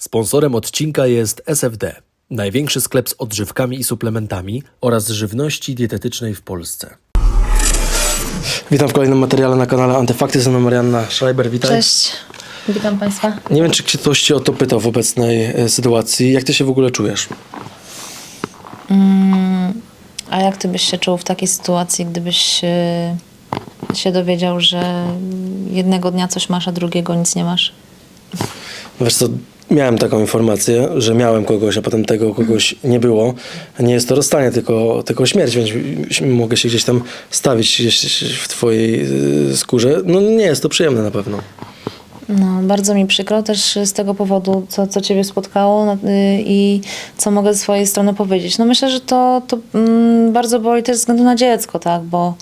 Sponsorem odcinka jest SFD, największy sklep z odżywkami i suplementami oraz żywności dietetycznej w Polsce. Witam w kolejnym materiale na kanale Antyfakty, ze mną Marianna Schreiber, witaj. Cześć, witam Państwa. Nie wiem, czy ktoś Cię o to pytał w obecnej e, sytuacji. Jak Ty się w ogóle czujesz? A jak Ty byś się czuł w takiej sytuacji, gdybyś e, się dowiedział, że jednego dnia coś masz, a drugiego nic nie masz? Wiesz co, miałem taką informację, że miałem kogoś, a potem tego kogoś nie było. Nie jest to rozstanie, tylko, tylko śmierć, więc mogę się gdzieś tam stawić gdzieś w Twojej e, skórze. No nie jest to przyjemne na pewno. No, bardzo mi przykro też z tego powodu, co, co Ciebie spotkało no, y, i co mogę ze swojej strony powiedzieć. No myślę, że to, to mm, bardzo boli też ze względu na dziecko, tak, bo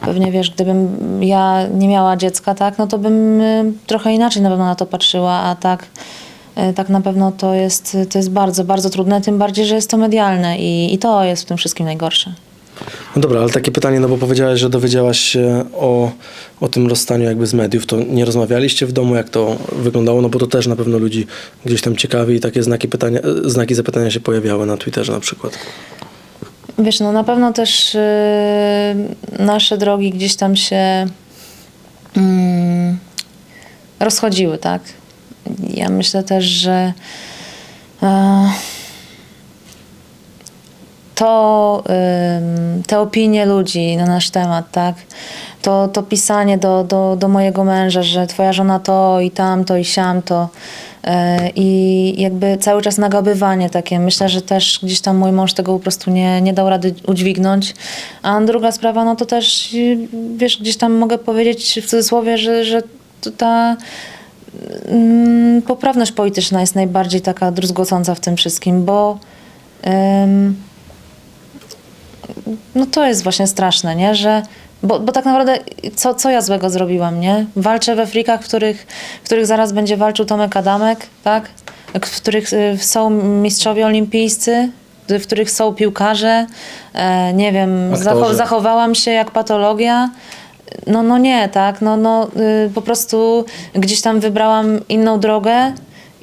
pewnie wiesz, gdybym ja nie miała dziecka, tak, no to bym y, trochę inaczej na pewno na to patrzyła, a tak y, tak na pewno to jest, to jest bardzo, bardzo trudne, tym bardziej, że jest to medialne i, i to jest w tym wszystkim najgorsze. No dobra, ale takie pytanie, no bo powiedziałaś, że dowiedziałaś się o, o tym rozstaniu jakby z mediów, to nie rozmawialiście w domu, jak to wyglądało, no bo to też na pewno ludzi gdzieś tam ciekawi i takie znaki, pytania, e, znaki zapytania się pojawiały na Twitterze na przykład. Wiesz, no na pewno też y, nasze drogi gdzieś tam się mm, rozchodziły, tak? Ja myślę też, że e, to te opinie ludzi na nasz temat, tak? To, to pisanie do, do, do mojego męża, że twoja żona to i tamto i siamto e, i jakby cały czas nagabywanie takie. Myślę, że też gdzieś tam mój mąż tego po prostu nie, nie dał rady udźwignąć. A druga sprawa, no to też wiesz, gdzieś tam mogę powiedzieć w cudzysłowie, że, że ta poprawność polityczna jest najbardziej taka druzgocąca w tym wszystkim, bo no to jest właśnie straszne, nie? Że, bo, bo tak naprawdę co, co ja złego zrobiłam, nie? Walczę we frikach, w których, w których zaraz będzie walczył Tomek Adamek, tak? W których y, są mistrzowie olimpijscy, w których są piłkarze, e, nie wiem, zacho- zachowałam się jak patologia. No, no nie, tak, no, no y, po prostu gdzieś tam wybrałam inną drogę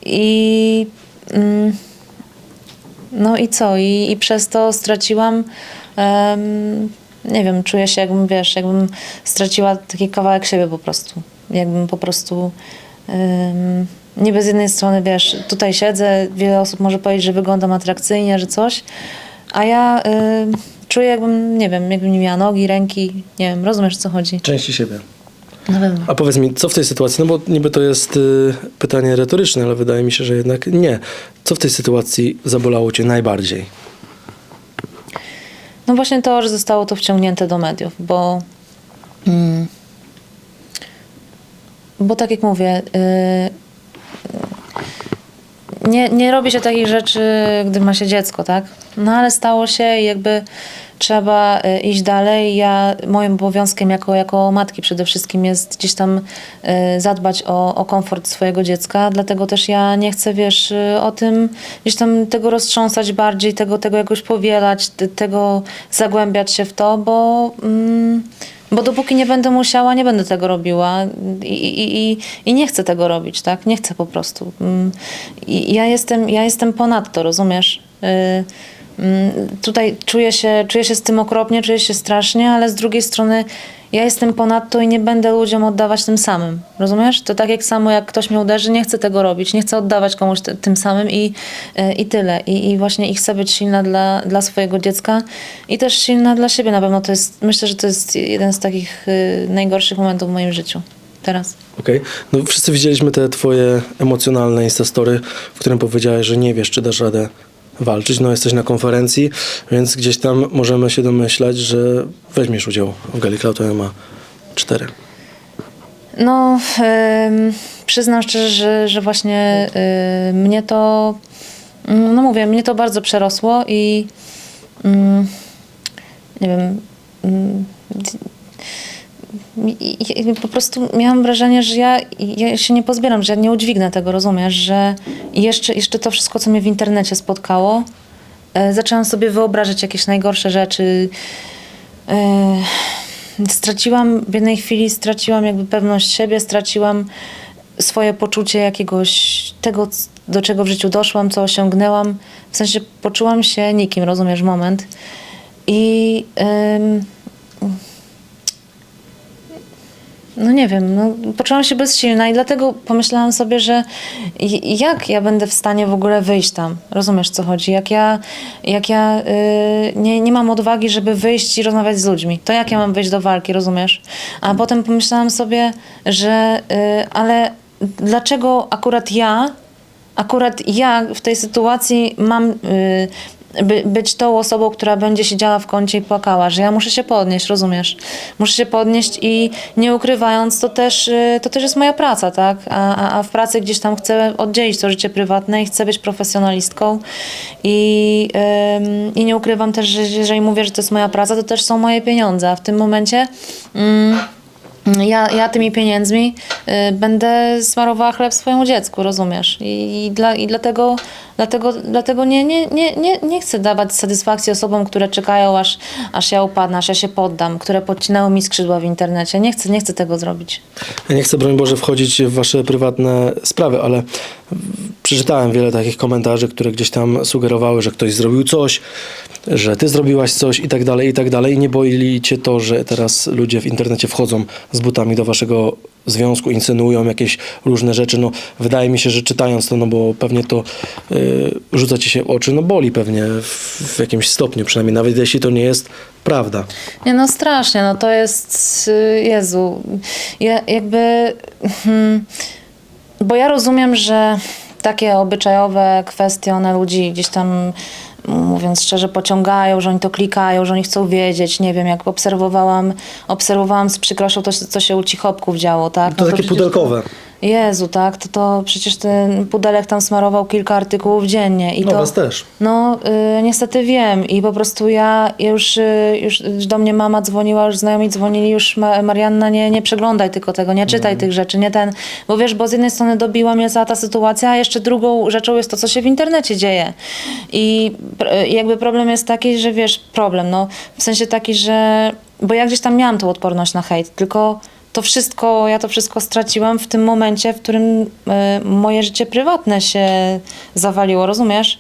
i mm, no i co? I, i przez to straciłam, em, nie wiem, czuję się jakbym, wiesz, jakbym straciła taki kawałek siebie po prostu. Jakbym po prostu, um, niby z jednej strony, wiesz, tutaj siedzę, wiele osób może powiedzieć, że wyglądam atrakcyjnie, że coś, a ja ym, czuję jakbym, nie wiem, jakbym nie miała nogi, ręki, nie wiem, rozumiesz o co chodzi? Części siebie. Na pewno. A powiedz mi, co w tej sytuacji, no bo niby to jest y, pytanie retoryczne, ale wydaje mi się, że jednak nie. Co w tej sytuacji zabolało Cię najbardziej? No właśnie to, że zostało to wciągnięte do mediów, bo mm, bo tak jak mówię, y, nie, nie robi się takich rzeczy, gdy ma się dziecko, tak? No ale stało się i jakby trzeba y, iść dalej. Ja, moim obowiązkiem jako, jako matki przede wszystkim jest gdzieś tam y, zadbać o, o komfort swojego dziecka, dlatego też ja nie chcę, wiesz, y, o tym gdzieś tam tego roztrząsać bardziej, tego, tego jakoś powielać, tego zagłębiać się w to, bo... Mm, bo dopóki nie będę musiała, nie będę tego robiła i, i, i, i nie chcę tego robić, tak? Nie chcę po prostu. Mm, I ja jestem, ja jestem ponad to, rozumiesz? Tutaj czuję się, czuję się z tym okropnie, czuję się strasznie, ale z drugiej strony ja jestem ponad to i nie będę ludziom oddawać tym samym. Rozumiesz? To tak jak samo jak ktoś mnie uderzy, nie chcę tego robić, nie chcę oddawać komuś te, tym samym i, y, i tyle. I, I właśnie i chcę być silna dla, dla swojego dziecka i też silna dla siebie na pewno. To jest, myślę, że to jest jeden z takich y, najgorszych momentów w moim życiu. Teraz. Okej. No wszyscy widzieliśmy te Twoje emocjonalne instastory, w którym powiedziałeś, że nie wiesz, czy dasz radę walczyć. No jesteś na konferencji, więc gdzieś tam możemy się domyślać, że weźmiesz udział w Gali Cloud MMA 4. No, em, przyznam szczerze, że, że właśnie y, mnie to, mm, no mówię, mnie to bardzo przerosło i mm, nie wiem, i po prostu miałam wrażenie, że ja, ja się nie pozbieram, że ja nie udźwignę tego, rozumiesz, że jeszcze, jeszcze to wszystko, co mnie w internecie spotkało, e, zaczęłam sobie wyobrażać jakieś najgorsze rzeczy, e, straciłam w jednej chwili, straciłam jakby pewność siebie, straciłam swoje poczucie jakiegoś tego, do czego w życiu doszłam, co osiągnęłam. W sensie poczułam się nikim, rozumiesz, moment. I no nie wiem, no, poczułam się bezsilna i dlatego pomyślałam sobie, że jak ja będę w stanie w ogóle wyjść tam? Rozumiesz, co chodzi? Jak ja, jak ja y, nie, nie mam odwagi, żeby wyjść i rozmawiać z ludźmi, to jak ja mam wyjść do walki, rozumiesz? A potem pomyślałam sobie, że y, ale dlaczego akurat ja akurat ja w tej sytuacji mam y, by, być tą osobą, która będzie siedziała w kącie i płakała, że ja muszę się podnieść, rozumiesz? Muszę się podnieść i nie ukrywając, to też, y, to też jest moja praca, tak? A, a, a w pracy gdzieś tam chcę oddzielić to życie prywatne i chcę być profesjonalistką i, i nie ukrywam też, że jeżeli mówię, że to jest moja praca, to też są moje pieniądze, a w tym momencie... mm, ja, ja tymi pieniędzmi y, będę smarowała chleb swojemu dziecku, rozumiesz? I, i, dla, i dlatego, dlatego, dlatego nie, nie, nie, nie, nie chcę dawać satysfakcji osobom, które czekają, aż, aż ja upadnę, aż ja się poddam, które podcinały mi skrzydła w internecie. Nie chcę, nie chcę tego zrobić. Ja nie chcę, broń Boże, wchodzić w wasze prywatne sprawy, ale przeczytałem wiele takich komentarzy, które gdzieś tam sugerowały, że ktoś zrobił coś, że ty zrobiłaś coś i tak dalej, i tak dalej. Nie boi cię to, że teraz ludzie w internecie wchodzą z butami do waszego związku, insynuują jakieś różne rzeczy. No, wydaje mi się, że czytając to, no bo pewnie to y, rzuca ci się w oczy, no boli pewnie w, w jakimś stopniu przynajmniej, nawet jeśli to nie jest prawda. Nie no strasznie, no to jest, y, Jezu, ja, jakby, hmm, bo ja rozumiem, że takie obyczajowe kwestie one ludzi gdzieś tam, mówiąc szczerze, pociągają, że oni to klikają, że oni chcą wiedzieć, nie wiem, jak obserwowałam, obserwowałam z przykrością to, co się u cichopków działo, tak? To takie przecież pudelkowe. Jezu, tak, to, to przecież ten pudelek tam smarował kilka artykułów dziennie. I No to, was też. no, y, niestety wiem i po prostu ja już, y, już do mnie mama dzwoniła, już znajomi dzwonili, już Ma- Marianna nie, nie przeglądaj tylko tego, nie czytaj tych rzeczy, nie ten, bo wiesz, bo z jednej strony dobiła mnie cała ta sytuacja, a jeszcze drugą rzeczą jest to, co się w internecie dzieje i pr- jakby problem jest taki, że wiesz, problem, no, w sensie taki, że, bo ja gdzieś tam miałam tą odporność na hejt, tylko to wszystko, ja to wszystko straciłam w tym momencie, w którym e, moje życie prywatne się zawaliło, rozumiesz?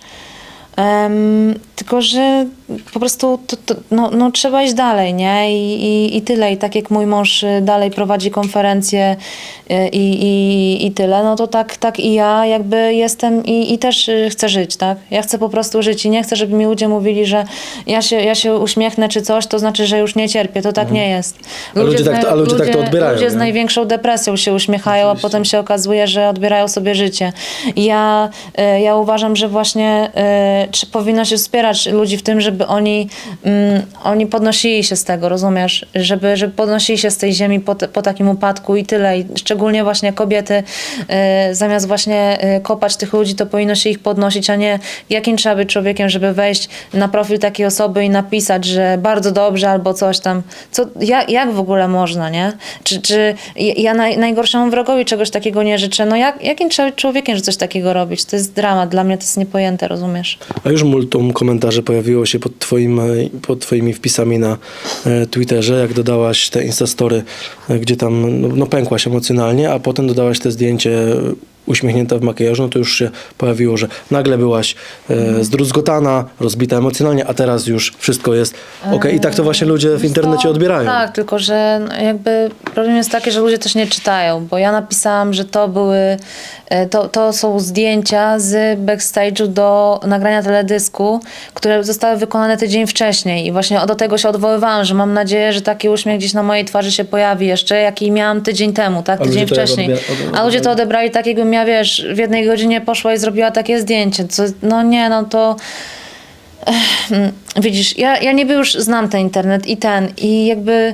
Em, tylko, że po prostu to, to, no, no, trzeba iść dalej, nie? I, i, I tyle. I tak jak mój mąż y, dalej prowadzi konferencje y, i, i, i tyle, no to tak, tak i ja jakby jestem i, i też y, chcę żyć, tak? Ja chcę po prostu żyć i nie chcę, żeby mi ludzie mówili, że ja się, ja się uśmiechnę czy coś, to znaczy, że już nie cierpię. To tak nie jest. Ludzie z tak to- a ludzie tak to odbierają, Ludzie z nie? największą depresją się uśmiechają, a potem się okazuje, że odbierają sobie życie. Ja, ja uważam, że właśnie e, czy powinno się wspierać ludzi w tym, żeby oni, mm, oni podnosili się z tego, rozumiesz? Żeby, żeby podnosili się z tej ziemi po, po takim upadku i tyle. I szczególnie właśnie kobiety, e, zamiast właśnie e, kopać tych ludzi, to powinno się ich podnosić, a nie jakim trzeba być człowiekiem, żeby wejść na profil takiej osoby i napisać, że bardzo dobrze albo coś tam. Co, jak, jak w ogóle można, nie? Czy, czy ja naj, najgorszemu wrogowi czegoś takiego nie życzę? No jak, jakim trzeba być człowiekiem, że coś takiego robić? To jest dramat. Dla mnie to jest niepojęte, rozumiesz? A już multum komentarzy pojawiło się pod, twoim, e, pod twoimi wpisami na e, Twitterze, jak dodałaś te instastory, e, gdzie tam no, no, pękłaś emocjonalnie, a potem dodałaś te zdjęcie uśmiechnięta w makijażu, no to już się pojawiło, że nagle byłaś e, zdruzgotana, rozbita emocjonalnie, a teraz już wszystko jest okej. I tak to właśnie ludzie w internecie No, odbierają. Tak, tylko że no, jakby problem jest taki, że ludzie też nie czytają, bo ja napisałam, że to były, e, to, to są zdjęcia z backstage'u do nagrania teledysku, które zostały wykonane tydzień wcześniej i właśnie do tego się odwoływałam, że mam nadzieję, że taki uśmiech gdzieś na mojej twarzy się pojawi jeszcze, jaki miałam tydzień temu, tak, tydzień wcześniej. A ludzie to odebrali tak, jakbym ja, wiesz, w jednej godzinie poszła i zrobiła takie zdjęcie, co, no nie, no to... Mm, Widzisz, ja, ja niby już znam ten internet i ten, i jakby.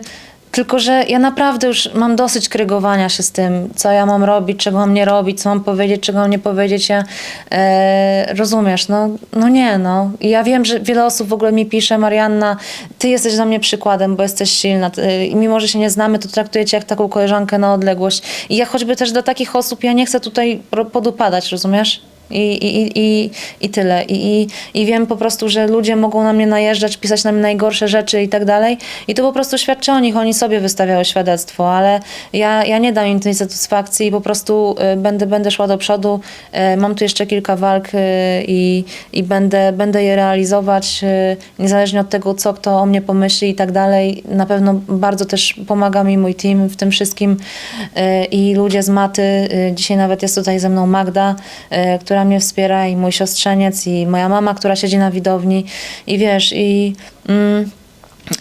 Tylko, że ja naprawdę już mam dosyć krygowania się z tym, co ja mam robić, czego mam nie robić, co mam powiedzieć, czego mam nie powiedzieć. Ja, e, rozumiesz, no, no nie, no. I ja wiem, że wiele osób w ogóle mi pisze, Marianna, ty jesteś dla mnie przykładem, bo jesteś silna. I mimo, że się nie znamy, to traktuję cię jak taką koleżankę na odległość. I ja choćby też do takich osób, ja nie chcę tutaj podupadać, rozumiesz? I, i, i, i, tyle. I, i, I wiem po prostu, że ludzie mogą na mnie najeżdżać, pisać na mnie najgorsze rzeczy i tak dalej. I to po prostu świadczy o nich, oni sobie wystawiały świadectwo, ale ja, ja nie dam im tej satysfakcji i po prostu y, będę, będę szła do przodu. Y, mam tu jeszcze kilka walk y, i, i będę, będę je realizować, niezależnie od tego, co kto o mnie pomyśli i tak dalej. Na pewno bardzo też pomaga mi mój team w tym wszystkim i ludzie z maty. Dzisiaj nawet jest tutaj ze mną Magda, która mnie wspiera i mój siostrzeniec i moja mama, która siedzi na widowni. I wiesz, i... Mm,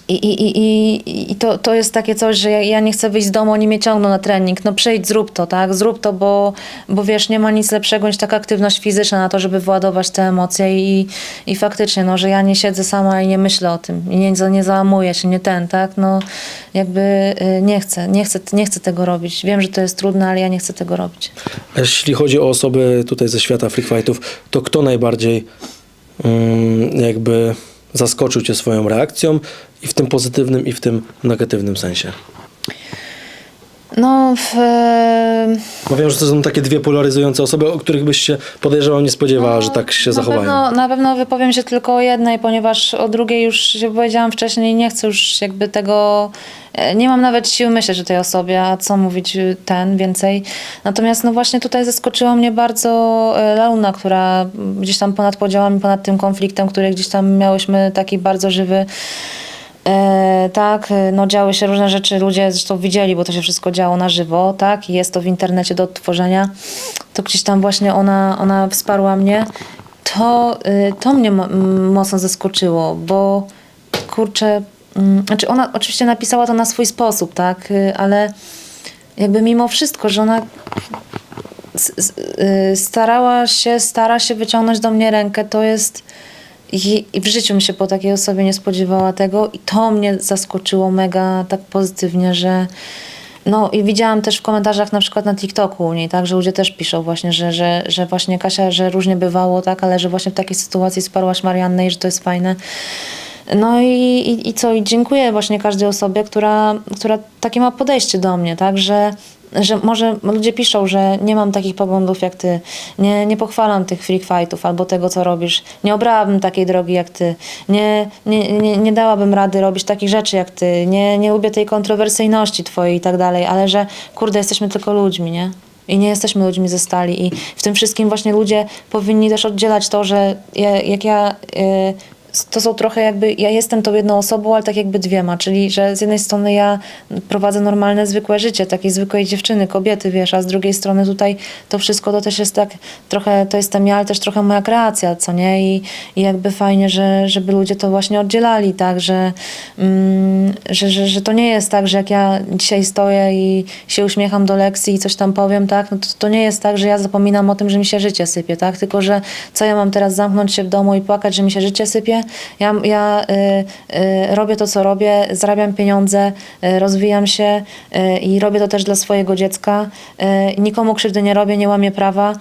i, i, i, i, to, to jest takie coś, że ja, ja nie chcę wyjść z domu, oni mnie ciągną na trening. No przyjdź, zrób to, tak? Zrób to, bo, bo wiesz, nie ma nic lepszego niż taka aktywność fizyczna na to, żeby władować te emocje i, i faktycznie, no, że ja nie siedzę sama i nie myślę o tym i nie, nie załamuję się, nie ten, tak? No jakby y, nie chcę, nie chcę, nie chcę tego robić. Wiem, że to jest trudne, ale ja nie chcę tego robić. A Jeśli chodzi o osoby tutaj ze świata free fightów, to kto najbardziej mm, jakby zaskoczył cię swoją reakcją i w tym pozytywnym i w tym negatywnym sensie? No, w, Bo wiem, że to są takie dwie polaryzujące osoby, o których byś się podejrzewam nie spodziewała, że tak się na zachowają. Pewno, na pewno wypowiem się tylko o jednej, ponieważ o drugiej już się powiedziałam wcześniej, nie chcę już jakby tego, e, nie mam nawet sił myśleć o tej osobie, a co mówić y, ten więcej. Natomiast no właśnie tutaj zaskoczyła mnie bardzo e, Launa, która gdzieś tam ponad podziałami, ponad tym konfliktem, który gdzieś tam miałyśmy taki bardzo żywy, E, tak, no działy się różne rzeczy, ludzie zresztą widzieli, bo to się wszystko działo na żywo, tak, jest to w internecie do odtworzenia, to gdzieś tam właśnie ona, ona wsparła mnie, to, y, to mnie mocno zaskoczyło, bo kurczę, mm, znaczy ona oczywiście napisała to na swój sposób, tak, y, ale jakby mimo wszystko, że ona y, starała się, stara się wyciągnąć do mnie rękę, to jest i, w życiu mi się po takiej osobie nie spodziewała tego i to mnie zaskoczyło mega tak pozytywnie, że no i widziałam też w komentarzach na przykład na TikToku u niej, tak, że ludzie też piszą właśnie, że, że, że właśnie Kasia, że różnie bywało, tak, ale że właśnie w takiej sytuacji wsparłaś Mariannę i że to jest fajne. No i, i, i co, i dziękuję właśnie każdej osobie, która, która takie ma podejście do mnie, tak, że że może ludzie piszą, że nie mam takich poglądów jak ty, nie, nie pochwalam tych freak fightów albo tego, co robisz, nie obrałabym takiej drogi jak ty, nie, nie, nie, nie dałabym rady robić takich rzeczy jak ty, nie, nie lubię tej kontrowersyjności twojej i tak dalej, ale że kurde, jesteśmy tylko ludźmi, nie? I nie jesteśmy ludźmi ze stali. I w tym wszystkim właśnie ludzie powinni też oddzielać to, że ja, jak ja... to są trochę jakby, ja jestem tą jedną osobą, ale tak jakby dwiema, czyli że z jednej strony ja prowadzę normalne, zwykłe życie, takiej zwykłej dziewczyny, kobiety, wiesz, a z drugiej strony tutaj to wszystko to też jest tak, trochę to jestem ja, ale też trochę moja kreacja, co nie? I, i jakby fajnie, że, żeby ludzie to właśnie oddzielali, tak, że, mm, że, że, że to nie jest tak, że jak ja dzisiaj stoję i się uśmiecham do lekcji i coś tam powiem, tak, no to, to nie jest tak, że ja zapominam o tym, że mi się życie sypie, tak, tylko, że co ja mam teraz zamknąć się w domu i płakać, że mi się życie sypie? Ja, ja y, y, robię to, co robię, zarabiam pieniądze, y, rozwijam się i robię to też dla swojego dziecka. Nikomu krzywdy nie robię, nie łamię prawa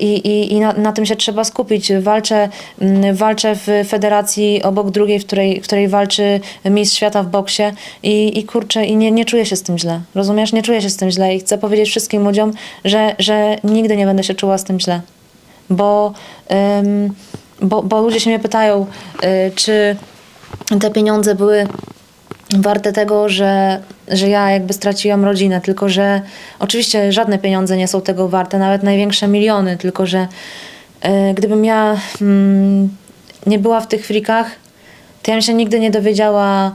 i, na, na tym się trzeba skupić. Walczę, mm, walczę w federacji obok drugiej, w której, w której walczy mistrz świata w boksie i, i kurczę, i nie, nie czuję się z tym źle. Rozumiesz? Nie czuję się z tym źle i chcę powiedzieć wszystkim ludziom, że, że nigdy nie będę się czuła z tym źle. Bo... bo, bo ludzie się mnie pytają, y, czy te pieniądze były warte tego, że, że ja jakby straciłam rodzinę, tylko że oczywiście żadne pieniądze nie są tego warte, nawet największe miliony, tylko że y, gdybym ja mm, nie była w tych frikach, to ja bym się nigdy nie dowiedziała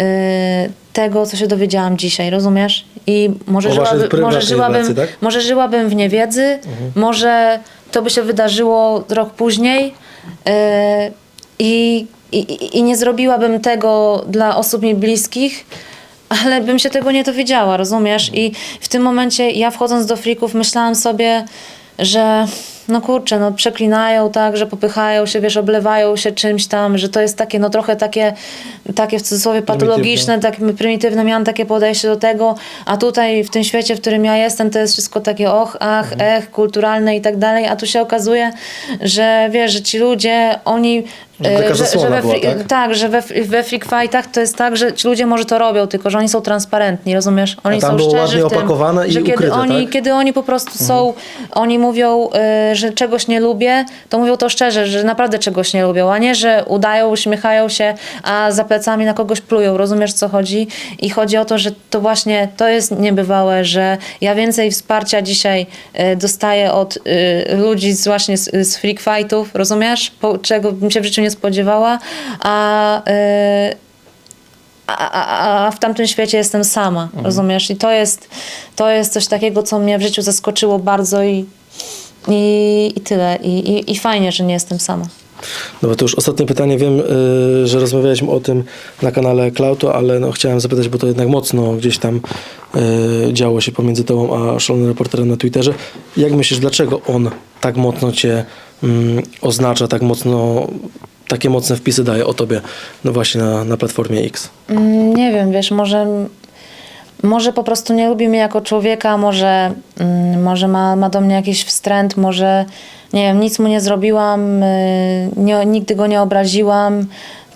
y, tego, co się dowiedziałam dzisiaj, rozumiesz? I może, żyłaby, może, żyłabym, pracy, tak? może żyłabym w niewiedzy, może to by się wydarzyło rok później i, i, i nie zrobiłabym tego dla osób mi bliskich, ale bym się tego nie dowiedziała, rozumiesz? I w tym momencie ja wchodząc do frików myślałam sobie, że no kurczę, no przeklinają tak, że popychają się, wiesz, oblewają się czymś tam, że to jest takie, no trochę takie, takie w cudzysłowie patologiczne, takie prymitywne, miałam takie podejście do tego, a tutaj w tym świecie, w którym ja jestem, to jest wszystko takie och, ach, ech, kulturalne i tak dalej, a tu się okazuje, że wiesz, że ci ludzie, oni Że E, zasłona była, we, tak? tak, że we, we freak fightach to jest tak, że ci ludzie może to robią, tylko że oni są transparentni, rozumiesz? Oni A tam są było szczerzy ładnie w tym, opakowane i że kiedy ukryte, oni, tak? Mhm. kiedy oni po prostu są, oni mówią, y, że czegoś nie lubię, to mówią to szczerze, że naprawdę czegoś nie lubią, a nie, że udają, uśmiechają się, a za plecami na kogoś plują, rozumiesz co chodzi? I chodzi o to, że to właśnie to jest niebywałe, że ja więcej wsparcia dzisiaj y, dostaję od y, ludzi z, właśnie z, z freak fightów, rozumiesz? Po, czego bym się w życiu nie spodziewała, a y, a, a, a w tamtym świecie jestem sama, rozumiesz? I to jest, to jest coś takiego, co mnie w życiu zaskoczyło bardzo i, i, i tyle. I, i, I fajnie, że nie jestem sama. Dobra, to już ostatnie pytanie. Wiem, y, że rozmawialiśmy o tym na kanale Klauto, ale no, chciałem zapytać, bo to jednak mocno gdzieś tam y, działo się pomiędzy tobą a szalonym reporterem na Twitterze. Jak myślisz, dlaczego on tak mocno cię mm, oznacza, tak mocno, takie mocne wpisy daje o tobie, no właśnie na, na platformie X? Mm, Nie wiem, wiesz, może, może po prostu nie lubi mnie jako człowieka, może, mm, może ma, ma do mnie jakiś wstręt, może nie wiem, nic mu nie zrobiłam, y, nie, nigdy go nie obraziłam.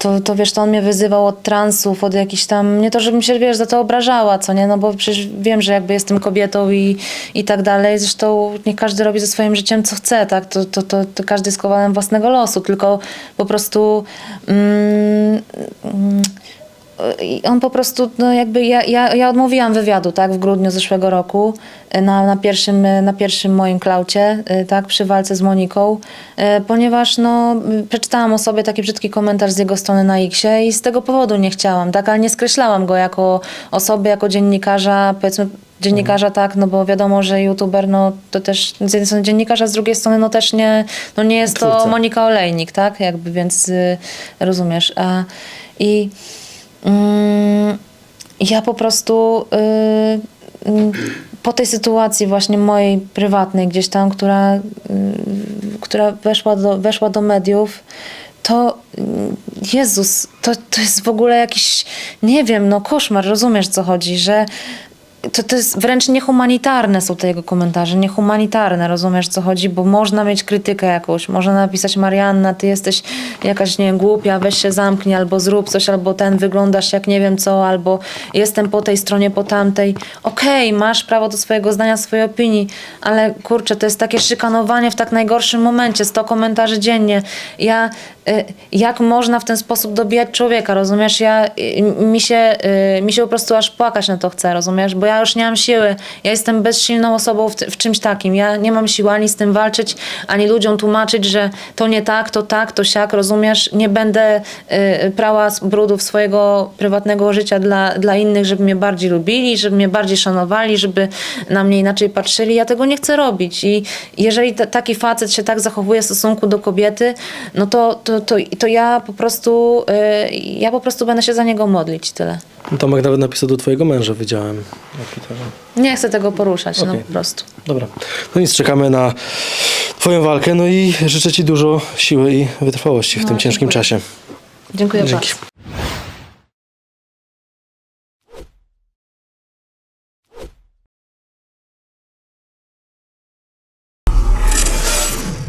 To, to wiesz, to on mnie wyzywał od transów, od jakichś tam, nie to, żebym się, wiesz, za to obrażała, co nie, no bo przecież wiem, że jakby jestem kobietą i, i tak dalej, zresztą niech każdy robi ze swoim życiem, co chce, tak, to, to, to, to każdy jest kowalem własnego losu, tylko po prostu mm, mm, i on po prostu, no jakby ja, ja, ja odmówiłam wywiadu, tak, w grudniu zeszłego roku y, na, na, pierwszym, y, na pierwszym moim klaucie, y, tak, przy walce z Moniką, ponieważ no, przeczytałam o sobie taki brzydki komentarz z jego strony na Xie i z tego powodu nie chciałam, tak, ale nie skreślałam go jako osoby, jako dziennikarza, powiedzmy dziennikarza tak, no bo wiadomo, że youtuber, no to też z jednej strony dziennikarza, z drugiej strony no też nie, no nie jest to Twórca. Monika Olejnik, tak, jakby, więc y, rozumiesz, a i ja po prostu y, mm, po tej sytuacji właśnie mojej prywatnej gdzieś tam, która, y, która weszła, do, weszła do mediów, to mm, Jezus, to, to jest w ogóle jakiś, nie wiem, no koszmar, rozumiesz co chodzi, że to, to jest wręcz niehumanitarne są te jego komentarze, niehumanitarne, rozumiesz co chodzi, bo można mieć krytykę jakąś, można napisać Marianna, ty jesteś jakaś, nie wiem, głupia, weź się zamknij, albo zrób coś, albo ten, wyglądasz jak nie wiem co, albo jestem po tej stronie, po tamtej. Okej, masz prawo do swojego zdania, swojej opinii, ale kurczę, to jest takie szykanowanie w tak najgorszym momencie, 100 komentarzy dziennie. Ja, jak można w ten sposób dobijać człowieka, rozumiesz? Ja, y, mi, się, y, mi się po prostu aż płakać na to chce, rozumiesz? Bo ja już nie mam siły. Ja jestem bezsilną osobą w, w czymś takim. Ja nie mam siły ani z tym walczyć, ani ludziom tłumaczyć, że to nie tak, to tak, to siak, rozumiesz? Nie będę y, prała brudów swojego prywatnego życia dla, dla innych, żeby mnie bardziej lubili, żeby mnie bardziej szanowali, żeby na mnie inaczej patrzyli. Ja tego nie chcę robić. I jeżeli ta- taki facet się tak zachowuje w stosunku do kobiety, no to, to, to, to ja po prostu y, ja po prostu będę się za niego modlić. Tyle. Tomek nawet napisał do twojego męża, Twitterze. Nie chcę tego poruszać, no Okej. po prostu. Dobra. No nic, czekamy na twoją walkę, no i życzę ci dużo siły i wytrwałości w tym ciężkim dziękuję. czasie. Dziękuję Dzięki. bardzo.